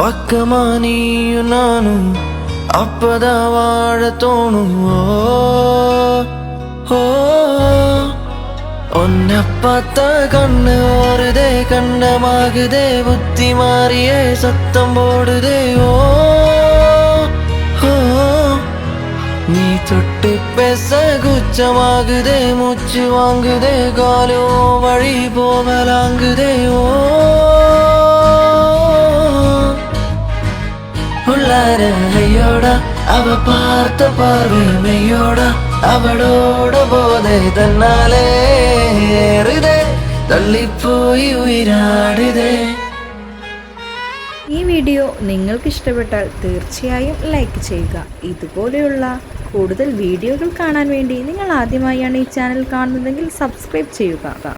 பக்கமா நீயும் நானும் அப்பதான் வாழ தோணும். ஒன்ன ஓ. பார்த்தா கண்ணு ஓடுதே கண்ணமாகுதே புத்தி மாறியே சத்தம் போடுதே. ஓ. நீ தொட்டு பேச குச்சமாகுதே மூச்சு வாங்குதே காலோ வழி போகலாங்குதே. വളരയോട അവ പാർത്ത പാർവമയോട അവളോട് പോതെ തന്നാലേറിതേ തള്ളിപ്പോയി ഉയരാടിതേ. ഈ വീഡിയോ നിങ്ങൾക്ക് ഇഷ്ടപ്പെട്ടാൽ തീർച്ചയായും ലൈക്ക് ചെയ്യുക. ഇതുപോലെയുള്ള കൂടുതൽ വീഡിയോകൾ കാണാൻ വേണ്ടി നിങ്ങൾ ആദ്യമായാണ് ഈ ചാനൽ കാണുന്നതെങ്കിൽ സബ്സ്ക്രൈബ് ചെയ്യുക.